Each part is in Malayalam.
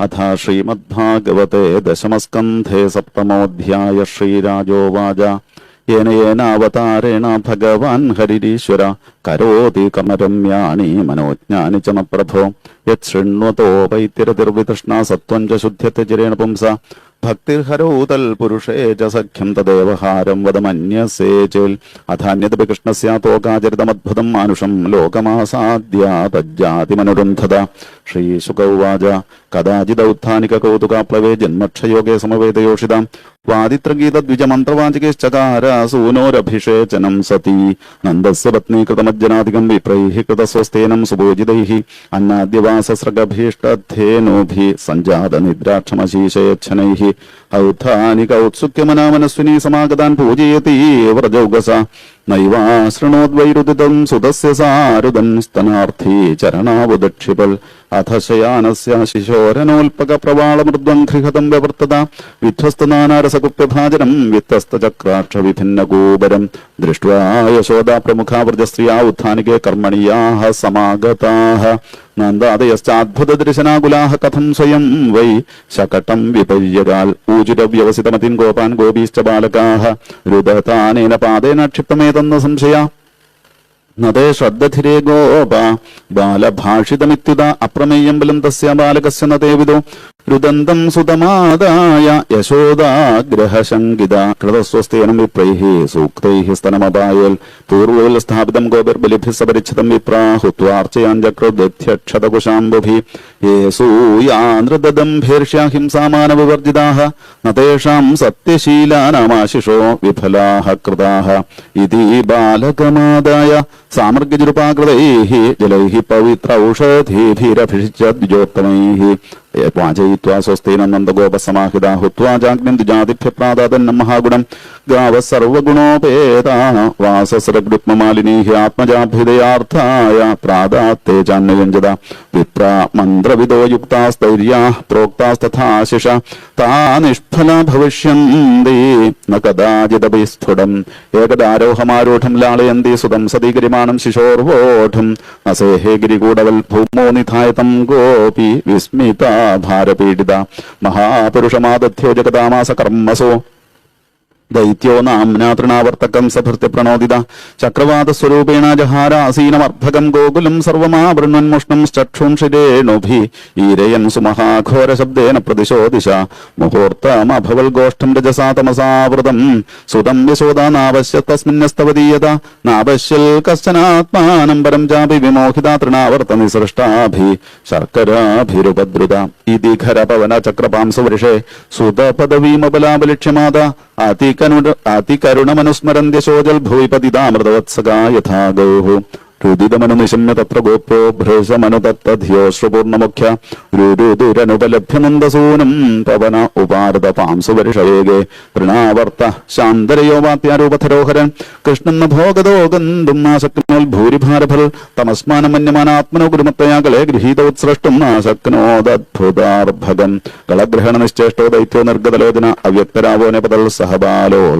अथ श्रीमद्भागवते दशमस्कन्धे सप्तमोऽध्याय श्रीराजोवाच येन येनावतारेण भगवान् हरिरीश्वर കരോതി കമരമ്യാണി മനോജ്ഞാനി ചമപ്രഭോ യൃണ്വതോ വൈത്തിരതിർവിതൃഷ്ണ സത്വം ച ശുദ്ധ്യത്തെ ചിരേണ പുംസ. ഭക്തിർഹരോതൽ പുരുഷേ ച സഖ്യം തദ്വഹാരം വദമന്യസേ ചേൽ. അധാന്യതപി കൃഷ്ണസ്യാതോകാചരിതമദ്ഭുതം മാനുഷം ലോകമാസാദ്യ തജ്ജാതി മനുരുന്ധത. ശ്രീശുകൗവാച കഥാചിദൗത്ഥാനിക കൗതുകാപ്ലവേ ജന്മക്ഷയോഗേ സമവേതയോഷിതാം. വാദിത്രഗീതദ്വിജമന്ത്രവാചികശ്ചകാര സൂനോരഭിഷേചനം സതി. നന്ദസ്യ പത്നീകൃതമ പത്നീകൃതമജ്ജനാധികം വിപ്രൈः കൃതസ്വസ്തേനം സുഭോജിതൈः സഞ്ജാത സഞ്ജാതനിദ്രാക്ഷമശീശയച്ഛനൈः ഔത്ഥാനിക ഔത്സുക്യമനാമനസ്വിനി സമാഗതാൻ പൂജയതി വ്രജൗഗസ നൈവാശൃണോദ്വൈരുദിതം സുതസ്യ സാരുദൻ സ്തനാർത്ഥി ചരണാവുദക്ഷിപൽ അഥ ശയാനസ്യ ശിശോരനോൽപക പ്രവാളമൃദ്വം ഗൃഹതം വ്യവർത്തത. വിധ്വസ്തനാനാരസകുപ്യഭാജനം വിത്തസ്തചക്രാക്ഷ വിഭിന്ന ഗോപരം ദൃഷ്ട്വാ യശോദാ പ്രമുഖാ വ്രജസ്ത്രീയാ ഉത്ഥാനികേ കർമ്മണിയാ സമാഗതാः ഊചുരവ്യവസിതമതിൻ ഗോപാൻ ഗോപീശ്ച ബാലകാः രുദതാനേന സംശയ. നദേ ശ്രദ്ധധിരേ ഗോപ ബാലഭാഷിതമിത്യുത അപ്രമേയം ബലം തസ്യ ബാലകസ്യ നദേ വിദോ. രുദന്തം സുതമാതായ യശോദാഗ്രഹശങ്കിത കൃതസ്വസ്തേനം വിപ്രൈ സൂക്തൈ സ്തനമപായൽ പൂർവയിൽ സ്ഥാപിതം ഗോപിർബലിഭി ഗോപിർബലിഭിസപരിച്ഛിതം വിപ്രാഹുത്വാർച്ചയാഞ്ചക്രദ്ധ്യക്ഷതകുശാംബുഭി യേസൂയാനൃതദംഭീർഷ്യാഹിംസാമാനവിവർജിതാഃ ന നേഷാം സത്യശീലാനാമാശിഷോ വിഫലാഃ കൃതാ ഇതി ബാലകമാദായ സാമർഗ്യജുരുപാകൃതൈഃ ജലൈഃ പവിത്ര ഔഷധീഭിരഭിഷിച്ച വാചയിത്വാ സ്വസ്തീനം നന്ദഗോപസമാഹിത ഹുത്വാ ജാഗ്നം ദ്വിജാതിഭ്യപ്രാദാതന്ന മഹാഗുണം ഗാവ സർവഗുണോപേത വാസസരഗുപ്മമാലിനീഹി ആത്മജാഭ്യുദയാർത്ഥായ പ്രാദാത്തേ ചാന്മയഞ്ജത വിപ്ര മന്ത്രവിദോ യുക്താസ്തൈര്യാ പ്രോക്താസ്തഥാശിഷ താ നിഷ്ഫല ഭവിഷ്യന്തേ ന കഥാചിതപൈസ്ഫുടം ഏകദാരോഹമാരൂഢം ലാളയന്തി സുതം സതീഗിരിമാണം ശിശോർവോഢം അസേഹേ ഗിരികൂടവൽ ഭൂമോ നിധായതം ഗോപി വിസ്മിത ഭാരപീഡിത. മഹാപുരുഷമാദധ്യോ ജഗതാമാസ കർമ്മസോ. ദൈത്യോ നാംനാതൃണാവർത്തകം സഭൃത്യ പ്രണോദിത. ജഹാര അസീനമർദ്ധകം ഗോകുലം സർവമാവൃണ്വന്മുഷ്ണം ചക്ഷുംഷിരേണുഭി ഈരയൻ സുമഹാഘോര ശബ്ദേന പ്രതിശോദിശ മുഹൂർത്തമഭവൽ ഗോഷ്ഠം രജസാ തമസാവൃതം. സുതം യശോദ നാവശ്യ തസ്മിന്നസ്തവതീയത നാവശ്യൽ കശ്ചനാത്മാനം പരം ചാപി വിമോഹിത തൃണാവർത്ത നിസൃഷ്ടാഭി. ശർക്കരാഭിരുപദ്രുത. ഇതി ഖരപവന ചക്രപാംസവൃഷേ സുതപദവീമബലാബലിക്ഷ്യമാത അതികരുണ അതികരുണമനുസ്മരന്ത്യശോചൽ ഭൂയി പതിതാമൃതവത്സകാ യഥാ ഗൗः രുദിതമനു നിശമ്യ തത്ര ഗോപ്രോ ഭ്രേഷമനു തത്തധ്യോശ്രുപൂർണമുഖ്യ രുരുദുരനുപലഭ്യ നന്ദസൂനം പവന ഉപാരത പാംസുവർഷവേഗേ തൃണാവർത്ത ശാന്തരയോ വാത്യാരൂപധരോഹരൻ കൃഷ്ണൻ ഭോഗതോ ഗന്ധും നാശക്നോൽ ഭൂരിഭാരഫൽ തമസ്മാനമന്യമാനാത്മനോ ഗുരുമത്തയാകളെ ഗൃഹീതോത്സൃഷ്ടം നാശക്നോദദ്ഭുതാർഭകൻ കളഗ്രഹണ നിശ്ചേഷ്ടോ ദൈത്യോ നിർഗതലോചന സഹബാലോ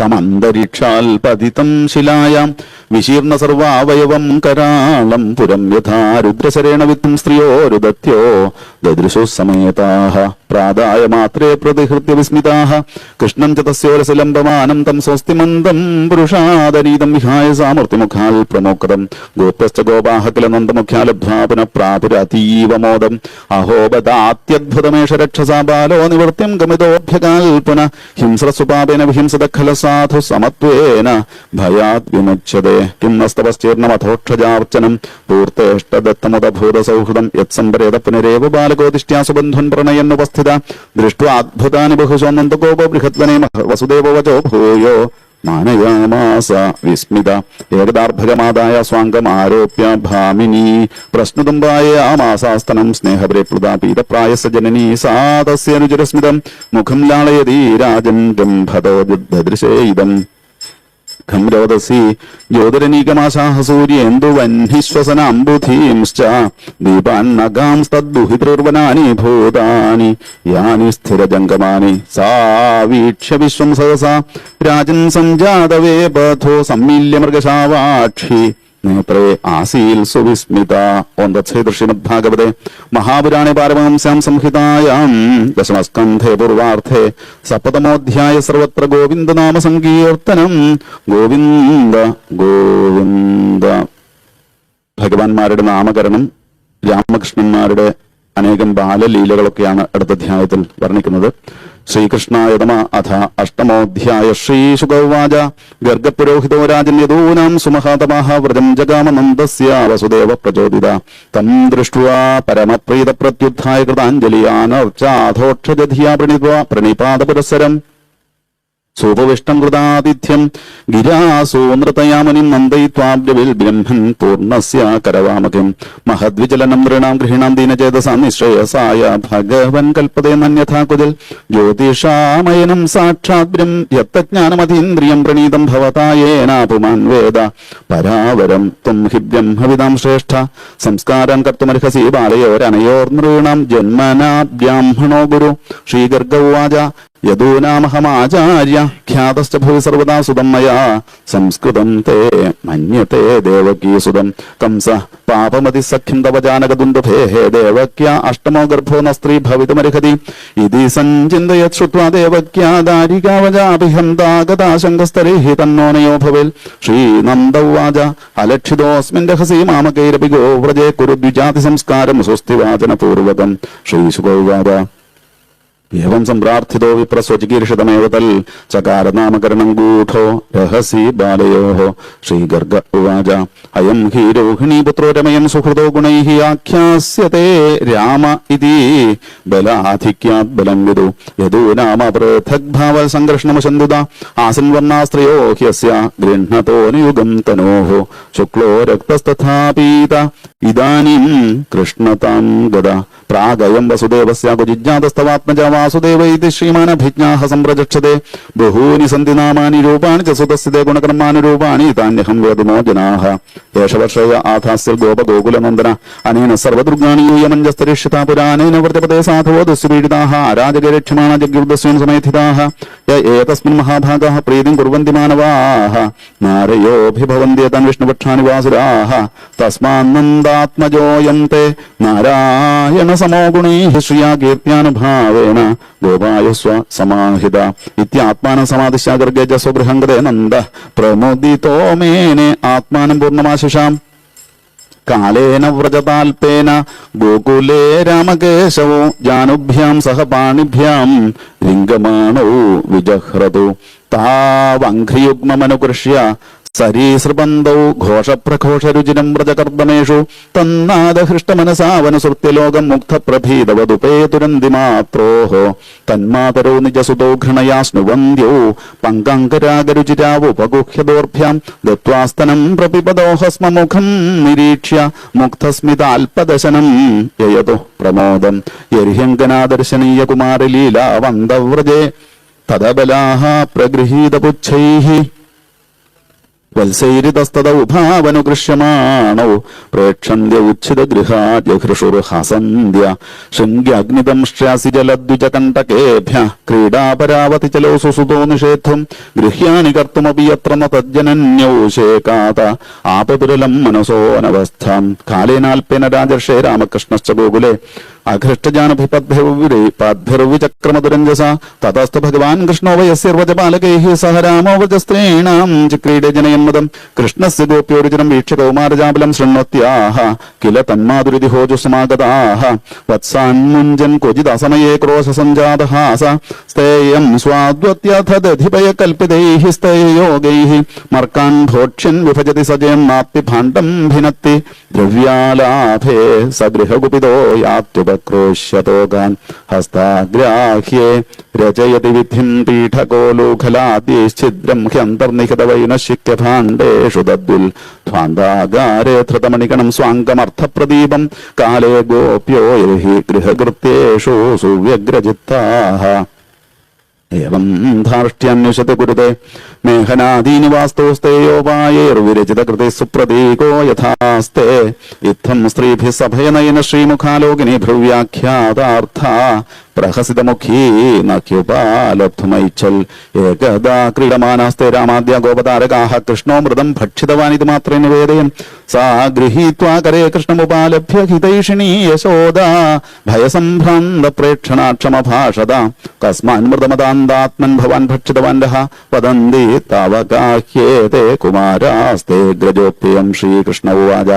തമന്തരീക്ഷാൽ പതിതം ശിലായാം. വിശീർണ സർവാവയവം കരാളം. പുരം യഥാ രുദ്രശരേണ വിത്തും സ്ത്രിയോ രുദത്യോ ദദൃശു സമേതാഹ. പ്രാതായ മാത്രേ പ്രതിഹൃത്യ വിസ്മിതാഹ. കൃഷ്ണം ച തസ്യോരസിലംബമാനം തം സ്വസ്തിമന്ദം പുരുഷാദരീതം വിഹായ സാമർത്തിമുഖാൽ പ്രമോക്തം. ഗോപ്യശ്ച ഗോപാഹ കില നന്ദമുഖ്യാലബ്ധ്വാ പുനഃ പ്രാപുരതീവ മോദം. അഹോബദാത്യദ്ഭുതമേഷ രക്ഷസാ ബാലോ നിവൃത്യം ഗമിതോഭ്യകാൽപുന. ഹിംസ്രസുപാപേന വിഹിംസത ഖല സാധു സമത്വേന ഭയാത് വിമുച്ഛതേ. കിം നസ്തപശ്ചീർണമഥോക്ഷജാർച്ചനം പൂർത്തേഷ്ടദത്തമുദഭൂത സൗഹൃദം യത്സംപരേത പുനരേവ ബാലകോതിഷ്ട്യാസുബന്ധുൻ പ്രണയന്നുപസ്ഥിത. ദൃഷ്ട്വാ അദ്ഭുതാനി ബഹുശോ നന്ദഗോപോ ബൃഹത്വനെ വസുദേവ വചോ ഭൂയോ. മാനയാമാസ വിസ്മിത. ഏകദാർഭകമാതായ സ്വാംഗം ആരോപ്യ ഭാമിനി. പ്രശ്നുതുമ്പായ ആമാസാസ്തനം സ്നേഹപ്രിയപ്ലുത പീതപ്രായസ ജനനീ. സാ തസ്യനുചരസ്മിതം മുഖം ലാളയതി രാജൻ ഗംഭതോ ദൃശേ ഇതം. ഖം രോദസി ജ്യോതിരനീകമാശാഹ സൂര്യേന്ദുവഹ്നിശ്വസനാംബുധീംശ്ച ദീപാന്നഗാംസ്തദ്ദുഹിതൃർവനാനി ഭൂതാനി യാനി സ്ഥിരജംഗമാനി സാ വീക്ഷ്യ വിശ്വം സഹസ രാജൻ സഞ്ജാതവേ ബധോ സമ്മില്യ മൃഗശാവാക്ഷി നേത്രേ ആസീൽ സുവിസ്മിത. തത്സേത് ശ്രീമദ്ഭാഗവതെ മഹാപുരാണേ പാരമഹംസ്യാം സംഹിതായാം. ദശമസ്കന്ധേ പൂർവാർത്ഥേ. സപ്തമോധ്യായ സർവത്ര ഗോവിന്ദനാമ സങ്കീർത്തനം ഗോവിന്ദ ഗോവിന്ദ. ഭഗവാന്മാരുടെ നാമകരണം രാമകൃഷ്ണന്മാരുടെ അനേകം ബാലലീലകളൊക്കെയാണ് അടുത്ത അധ്യായത്തിൽ വർണിക്കുന്നത്. ശ്രീകൃഷ്ണ നമ അഥ അഷ്ടമോധ്യായ ശ്രീശുഗൗവാച ഗർഗപുരോഹിതോ രാജൻ യദൂനാം സുമഹാതമാഹ വ്രജം ജഗാമനന്ദസ്യ വസുദേവ പ്രചോദിത. തം ദൃഷ്ട്വാ പരമപ്രീത പ്രത്യുദ്ധായ കൃതാഞ്ജലിയാനർച്ചാധോക്ഷജധിയാ പ്രണീപ പ്രണിപാത സൂപവിഷ്ടം കൃതാതിഥ്യം ഗിരാസോ നൃതയാമനിം നന്ദയിത്വാബ്ജവിൽ ബ്രഹ്മൻ പൂർണസ്യ കരവാമകം. മഹദ്വിചലനം നൃണാം ഗൃഹീണാം ദീനചേതസാ നിശ്രേയസായ ഭഗവൻ കൽപ്പതേ നന്യഥാ കുതിൽ ജ്യോതിഷാമയനം സാക്ഷാത് ബ്രം യത്തജ്ഞാനമതീന്ദ്രിയം പ്രണീതം ഭവതായേനാപുമാൻ വേദ. പരാവരം ത്വം ഹി ബ്രഹ്മവിദാം ശ്രേഷ്ഠ. സംസ്കാരം കർത്തുമർഹസി ബാലയോരനയോർ നൃണാം ജന്മനാ ബ്രാഹ്മണോ ഗുരു ഖ്യാതശ്ച ഭുവി സർവദാ സുതം സംസ്കൃതം തേ മന്യത്തെ ദേവകീസുതം കംസ പാപമതി സഖ്യം തവ ജാനകദുന്ദുഭേः ദേവക്യ അഷ്ടമോ ഗർഭോ ന ഭവിതുമർഹതി ഇതി സഞ്ചിന്തയത് ശ്രുത്വാ ദേവക്യ ദാരികാവജാഭിഹന്താഗതാശങ്കസ്തരൈः തന്നോനയോ ഭവേൽ. ശ്രീനന്ദവാച അലക്ഷിതോസ്മിൻ രഹസി മാമകൈരപി ഗോവ്രജേ കുരു ദ്വിജാതി സംസ്കാരം സ്വസ്തിവാചനപൂർവകം ശ്രീശുഗോവാച ഏവം സമ്പ്രാർത്ഥിതോ വിപ്രസ്വചികീർഷിതമേവ തൽ ചകാരനാമകരണം ഗൂഢോ രഹസി ബാലയോ ശ്രീഗർഗ ഉവാച അയം ഹി രോഹിണീപുത്രോ രമയം സുഹൃതോ ഗുണൈ ആഖ്യാസ്യത്തെ രാമ ഇതി. ബലാധിക്യാത് ബലം വിദു. യദൂ നാമ പൃഥക് ഭാവ സംഘർഷണ സംഘർഷണമശന്തുത ആസൻ വർണാസ്ത്രയോ ഹ്യസ്യ ഗൃഹ്ണതോ നിയുഗം തനോ ശുക്ലോ രക്തസ്ഥാപീത ഇതാനും കൃഷ്ണതാം ഗത പ്രാഗയം വസുദേവസ്യാഗു ജിജ്ഞാതസ്തവാത്മജ വാസുദേവ ഇത് ശ്രീമാനഭിജ്ഞാഹ സംപ്രചക്ഷതേ ബഹൂനി സന്ധി നാമാനി രൂപാണി ച സുതസ്ഥിതേ ഗുണകർമാനുരൂപാണി താന്യഹം വേദമോ ജനാഹ. ദേശവർഷയ ആധാസ്യൽ ഗോപ ഗോകുലനന്ദന അനേന സർവദുർഗാണി യൂയമഞ്ജസ്തരീക്ഷിതാ പുരാനേന വ്രതപദേ സാധവോ ദുസ്സുപീഡിതാഹ. അരാജകരക്ഷമാണ ജഗ്യുർദസ്വൻ സമേധിതാഹ. ഏതസ്മിൻ മഹാഭാഗാഹ പ്രീതിം കുർവന്തി മാനവാഹ. നാരയോഭിഭവന്തി താൻ വിഷ്ണുപക്ഷാനി വാസുരാഹ തസ്മാനന്ദ തദാത്മജോയന്തേ നാരായണ സമോ ഗുണൈ ശ്രിയാ കീർത്തിയാനുഭാവേന സമാഹിത. ഇത്യാത്മാനം സമാധിശ ഗർഗജ നന്ദ. പ്രമോദിതോ മേനെ. ആത്മാനം പൂർണമാശിഷാം. കാലേന വ്രജതാൽപേന. ഗോകുലേ രാമകേശവും. ജാനുഭ്യാം സഹ പാണിഭ്യാം. ലിംഗമാണോ വിജഹ്രതു താവംഘ്രിയുഗ്മനുകൃഷ്യ സരീസൃപന്തൗ ഘോഷപ്രഘോഷരുചിരം വ്രജകർദ്ദമേഷു. തന്നാദഹൃഷ്ടമനസാവനുസൃത്യലോകം മുക്തപ്രഭീതവതുപേതുരന്തിമാത്രോः തന്മാതരോ നിജസുതോ ഘൃണയാ സ്നുവന്ധ്യൗ പങ്കങ്കരാഗരുചിരാവുപഗുഹ്യദോർഭ്യാം ദത്വാസ്തനം പ്രപിപദോഹസ്മമുഖം നിരീക്ഷ്യ. മുക്തസ്മിതാൽപദശനം യയതു പ്രമോദം. യർഹ്യങ്കനാദർശനീയ കുമാരലീലാവന്തവ്രജേ തദബലാഹ പ്രഗൃഹീതപുച്ഛൈः വത്സൈരിതസ്തദൗ ഭാവനുകൃഷ്യമാണൗ പ്രേക്ഷന്ത്യ ഉച്ഛിത ഗൃഹാദ്യഹൃഷുർഹസന്ധ്യ ശൃംഗ്യഗ്നിദംശ്യാസി ജലദ്വിജകണ്ഠകേഭ്യ ക്രീഡാപരാവതി ചലോ സുസുതോ നിഷേധം ഗൃഹ്യാണി കർത്തുമപി യത്ര ന തജ്ജനന്യൗ ശേകാത ആപതുരലം മനസോനവസ്ഥാം. കാലേനാൽപേന രാജർഷേ രാമകൃഷ്ണശ്ച ഗോകുലേ. അഘൃഷ്ടജാനഭിപദ്ഭിർവിചക്രമതുരഞ്ജസ തതസ്തു ഭഗവാൻ കൃഷ്ണോ വയസ്സിർവജപാലകൈ സഹ രാമോ വ്രജസ്ത്രീണാം. ചിക്രീഡേ ജനയന്മതം കൃഷ്ണസ്യ ഗോപ്യോരുചനം വീക്ഷ്യ കൗമാരജാബലം ശൃണ്വത്യാഹ കില തന്മാതുരിതി ഹോജു സമാഗതാഹ വത്സാൻമുഞ്ചൻ ക്വചിദസമയേ ക്രോശസഞ്ജാതഹാസ സ്തേയം സ്വാദ്വത്യഥ ദധിപയ കൽപ്പിതൈः സ്തേയോഗൈः മർക്കാൻ ഭോക്ഷ്യൻ വിഭജതി സജയം നാപ്തി ഭാണ്ഡം ഭിനത്തി ദ്രവ്യാലാഭേ സഗൃഹകുപിതോ യാത്യുപക്രോശ്യതോകാൻ ഹസ്താഗ്രാഹ്യേ രചയതി വിധിം പീഠകോലൂഖലാദ്യൈശ്ചിദ്രം ഹ്യന്തർനിഹിത ബ്രഹ്മാണ്ടേഷു തദ്വിൽ ധ്വാന്താകാരെ സ്വാംഗമർത്ഥപ്രദീപം. കാലേ ഗോപ്യോ ഹി ഗൃഹകൃത്യേഷു സുവ്യഗ്രചിത്താഹ. ഏവം ധാർഷ്ട്യന്വേഷത്തെ ശ്രീമുഖാലോകിനി ഭ്രവ്യാഖ്യാതാർത്ഥ. പ്രഹസിതമുഖീ നഖ്യുപാലബ്ധുമൈച്ഛൽ ഏകദാ ക്രീഡമാനാസ്തെ രാമാദ്യ ഗോപതാരകാഹ കൃഷ്ണോ മൃതം ഭക്ഷിതവാനിത് മാത്രേ നിവേദയം. സാ ഗൃഹീത്വാ കരേ കൃഷ്ണമുപാലഭ്യ ഹിതൈഷിണീ യശോദ. ഭയസംഭ്രാന്ത പ്രേക്ഷണാക്ഷമഭാഷത കസ്മാൻ മൃതമതാന്താത്മൻ ഭവാൻ ഭക്ഷിതവാൻ രഹ. വദന്തി താവകാഹ്യേതേ കുമാരാസ്തേ ഗ്രജോപ്യം ശ്രീകൃഷ്ണ ഉവാച.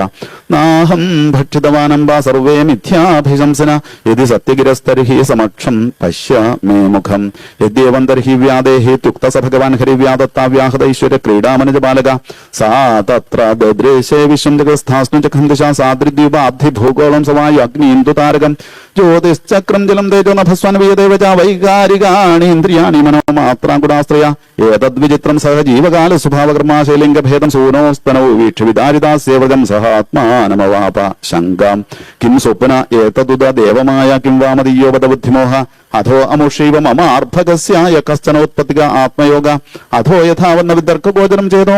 നാഹം ഭക്ഷിതവാനം വാ സർവേ മിഥ്യാഭിശംസന. യതി സത്യഗിരസ്തർഹി സമക്ഷം പശ്യ മേ മുഖം. യദ്യേവം തർഹി വ്യാദേഹി ത്യുക്ത ഭഗവാൻ ഹരിവ്യാദത്താവ്യാഹതൈശ്വര്യ ക്രീഡാമനുജ ബാലക. സാ തത്ര ദദ്രേശേ വിശ്വം ജഗസ്ഥാസ്നു ചഖന്ദിശാ സാദ്രിദ്വീപാധി ഭൂഗോളം സവായ അഗ്നി ഇന്ദു താരകം. ജ്യോതിശ്ചക്രം ജലം തേജോ നഭസ്വനവീയദേവച വൈകാരികാണി ഇന്ദ്രിയാണി മനോമാത്രാങ്കുടാശ്രയ ഏതദ്വിചിത്രം സഹ ജീവകാല സ്വഭാവകർമാശൈലിംഗഭേദം ഭേദം സൂനോസ്തനൗ വീക്ഷ വിദാരിതാസ്യവകം സഹ ആത്മാനമവാപ ശങ്കാം. കിം സ്വപ്ന ഏതദുദ ദേവമായ കിം വാമതീയോപത ബുദ്ധിമോഹ അധോ അമുഷൈവ മമ ആർഭകസ്യായ കസ്തനോത്പത്തിക ആത്മയോഗ. അധോ യഥാവന്ന വിദർക്കഗോചരം ചേതോ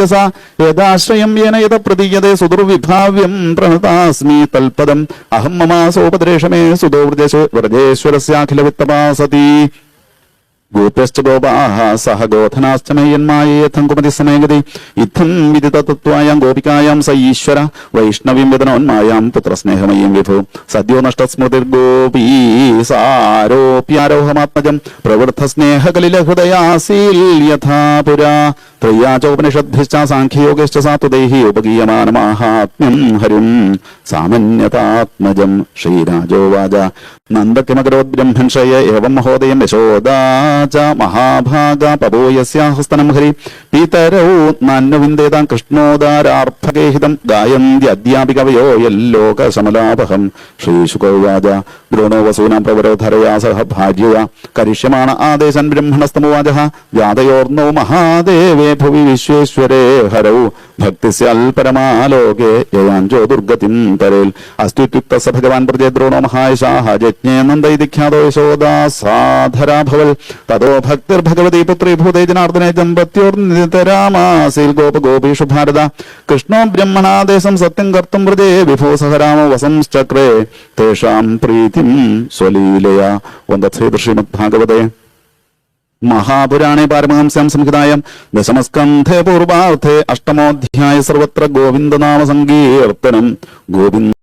ജസ. യഥാശ്രയം യേന യഥ പ്രതീയതേ സുദുർവിഭാവ്യം പ്രണതാസ്മി തൽപദം. അഹം മമാസോപദ്രേഷമേ വ്രജേശ വ്രജേശ്വരസ്യാഖില വിത്തപാസതി ഗോപ്യശ്ച ഗോപാः സഹ ഗോധനാശ്ച മയ്യന്മായേഥം കുമതി സമയഗതി ഇത്തം വിദിതത്വായാം ഗോപികായാം സ ഈശ്വര. വൈഷ്ണവീം വിതനോന്മായാം പുത്രസ്നേഹമയം വിഭു. സദ്യോ നഷ്ടസ്മൃതിർഗോപീ സാരോപ്യാരോഹമാത്മജം. പ്രവൃദ്ധ യഥാ ത്രയ്യാചോപനിഷദ്ഭിശ്ച സാഖ്യയോഗശ്ച സാത്വദേഹി ഉപഗീയമാനമാഹാത്മ്യം ഹരിം സാമന്യതാത്മജം ശ്രീരാജോവാച നന്ദകിമകരോത് ബ്രഹ്മൻഷയ ഏവം മഹോദയം യശോദാ മഹാഭാഗ പപോയസ്യാഹസ്തനം ഹരി പിതരൗ നന്നുവിന്ദേതാം കൃഷ്ണോദാരാർഭഗേഹിതം ഗായന്തി അദ്യാപികവയോ യല്ലോകശമലാപഹം ശ്രീശുകോവാച ദ്രോണോ വസൂനാം പ്രവരോധരയാ സഹ ഭാര്യയാ കരിഷ്യമാണ ആദേശൻ ബ്രഹ്മണസ്തമുവാച ജാതയോർണോ മഹാദേവേ ഭുവി വിശ്വേശ്വരേ ഹരൗ. ഭക്തിസ്യൽപരമാലോകേ യയാഞ്ചോ ദുർഗതിം തരേൽ. അസ്തുത്യുക്ത സ ഭഗവാൻ പ്രജേ ദ്രോണോ മഹായശാഹ ജജ്ഞേ നന്ദൈതിഖ്യാതോ യശോദാ സാധരാഭവൽ. തതോ ഭക്തിർഭഗവതി പുത്രീ ഭൂതേ ജനാർദ്ദനെ ദമ്പത്യോർനിതരാമാസീൽ ഗോപഗോപീഷു ഭാരത. കൃഷ്ണോ ബ്രഹ്മണാദേശം സത്യം കർത്തും വ്രജേ വിഭോ സഹരാമ വസംശ്ചക്രേ തേഷാം പ്രീതിം സ്വലീലയ. ഒന്തേ ശ്രീമദ്ഭാഗവതേ മഹാപുരാണേ പാരമഹംസ്യാം സംഹിതായം ദശമസ്കന്ധേ പൂർവാർത്ഥേ അഷ്ടമോധ്യായ സർവത്ര ഗോവിന്ദനാമ സങ്കീർത്തനം ഗോവിന്ദ